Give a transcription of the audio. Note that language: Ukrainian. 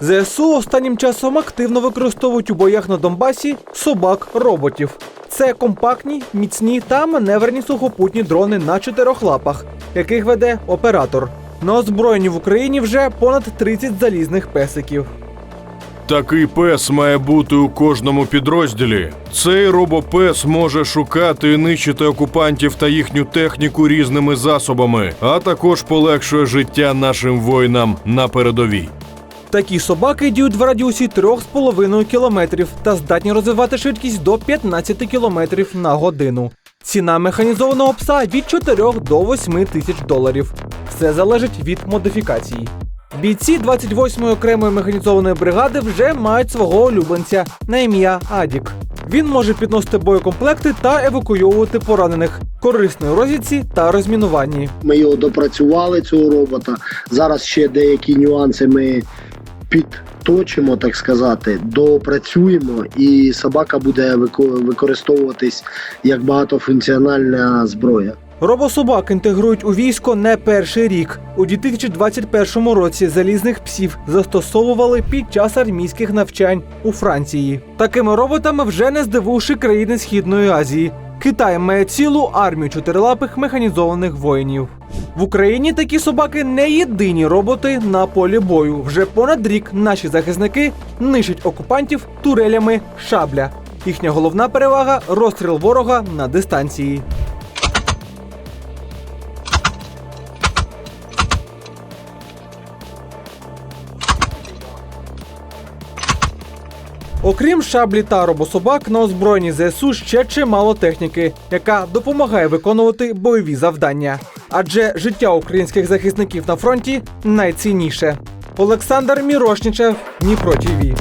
ЗСУ останнім часом активно використовують у боях на Донбасі собак-роботів. Це компактні, міцні та маневрені сухопутні дрони на чотирьох лапах, яких веде оператор. На озброєнні в Україні вже понад 30 залізних песиків. Такий пес має бути у кожному підрозділі. Цей робопес може шукати і нищити окупантів та їхню техніку різними засобами, а також полегшує життя нашим воїнам на передовій. Такі собаки діють в радіусі 3,5 кілометрів та здатні розвивати швидкість до 15 кілометрів на годину. Ціна механізованого пса від 4 до 8 тисяч доларів. Все залежить від модифікації. Бійці 28-ї окремої механізованої бригади вже мають свого улюбленця на ім'я Адік. Він може підносити боєкомплекти та евакуйовувати поранених, корисної розвідці та розмінуванні. Ми його допрацювали цього робота. Зараз ще деякі нюанси ми підточимо, так сказати, допрацюємо, і собака буде вико- використовуватись як багатофункціональна зброя. Робособак інтегрують у військо не перший рік. У 2021 році залізних псів застосовували під час армійських навчань у Франції. Такими роботами вже не здивувши країни Східної Азії. Китай має цілу армію чотирилапих механізованих воїнів. В Україні такі собаки не єдині роботи на полі бою. Вже понад рік наші захисники нищать окупантів турелями шабля. Їхня головна перевага розстріл ворога на дистанції. Окрім шаблі та робособак, на озброєнні ЗСУ ще чимало техніки, яка допомагає виконувати бойові завдання. Адже життя українських захисників на фронті найцінніше. Олександр Мірошнічев, Дніпро ТІВІ.